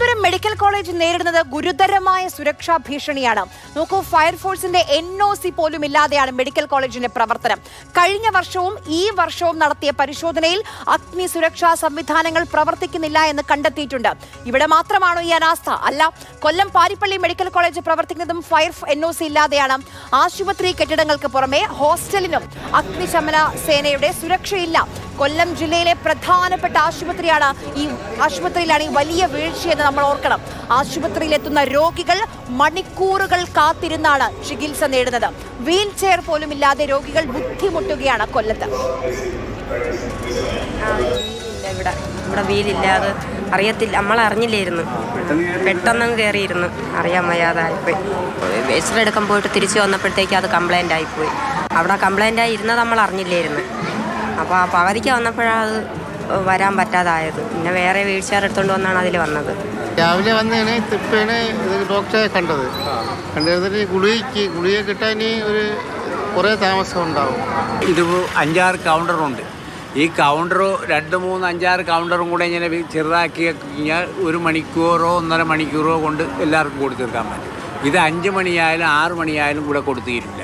Thiruvananthapuram medical college നേരിടുന്നത് ഗുരുതരമായ സുരക്ഷാ ഭീഷണിയാണ്. നോക്കൂ ഫയർഫോഴ്സിന്റെ എൻ ഒ സി പോലും ഇല്ലാതെയാണ് മെഡിക്കൽ കോളേജിന്റെ പ്രവർത്തനം. കഴിഞ്ഞ വർഷവും ഈ വർഷവും നടത്തിയ പരിശോധനയിൽ അഗ്നി സുരക്ഷാ സംവിധാനങ്ങൾ പ്രവർത്തിക്കുന്നില്ല എന്ന് കണ്ടെത്തിയിട്ടുണ്ട്. ഇവിടെ മാത്രമാണോ ഈ അനാസ്ഥ? അല്ല കൊല്ലം പാരിപ്പള്ളി മെഡിക്കൽ കോളേജ് പ്രവർത്തിക്കുന്നതും ഫയർ എൻ ഒ സി ഇല്ലാതെയാണ്. ആശുപത്രി കെട്ടിടങ്ങൾക്ക് പുറമെ ഹോസ്റ്റലിനും അഗ്നിശമന സേനയുടെ സുരക്ഷയില്ല. കൊല്ലം ജില്ലയിലെ പ്രധാനപ്പെട്ട ആശുപത്രിയാണ് ഈ ആശുപത്രിയിലാണ് ഈ വലിയ വീഴ്ചയെന്ന് നമ്മൾ ഓർക്കണം. ആശുപത്രിയിലെത്തുന്ന രോഗികൾ മണിക്കൂറുകൾ കാത്തിരുന്നാണ് ചികിത്സ നേടുന്നത്. വീൽ ചെയർ പോലും ഇല്ലാതെ രോഗികൾ ബുദ്ധിമുട്ടുകയാണ് കൊല്ലത്ത്. ഇവിടെ. ഇവിടെ വീലില്ലാതെ അറിയത്തില്ല. നമ്മൾ അറിഞ്ഞില്ലായിരുന്നു. പെട്ടെന്നങ്ങ് കയറിയിരുന്നു അറിയാൻ വയ്യാതായിപ്പോയി എക്സ്റേ എടുക്കാൻ പോയിട്ട് തിരിച്ചു വന്നപ്പോഴത്തേക്ക് അത് കംപ്ലൈന്റ് ആയിപ്പോയി അവിടെ കംപ്ലൈന്റ് ആയി ഇരുന്നത് നമ്മൾ അറിഞ്ഞില്ലായിരുന്നു. അപ്പോൾ ആ പകുതിക്ക് വന്നപ്പോഴാണ് അത് വരാൻ പറ്റാതായത്. പിന്നെ വേറെ വീൽ എടുത്തുകൊണ്ട് വന്നാണ് അതിൽ വന്നത്. രാവിലെ വന്നതാണ് തിപ്പേനെ ഡോക്ടറെ കണ്ടത്. കണ്ടിരുന്നിട്ട് ഗുളികയ്ക്ക് ഗുളിക കിട്ടാൻ ഒരു കുറേ താമസം ഉണ്ടാവും. ഇത് അഞ്ചാറ് കൗണ്ടറുണ്ട് ഈ കൗണ്ടർ രണ്ട് മൂന്ന് അഞ്ചാറ് കൗണ്ടറും കൂടെ ഇങ്ങനെ ചെറുതാക്കി കഴിഞ്ഞാൽ ഒരു മണിക്കൂറോ ഒന്നര മണിക്കൂറോ കൊണ്ട് എല്ലാവർക്കും കൊടുത്തു തീർക്കാൻ പറ്റും. ഇത് അഞ്ച് മണിയായാലും ആറ് മണിയായാലും കൂടെ കൊടുത്തിരില്ല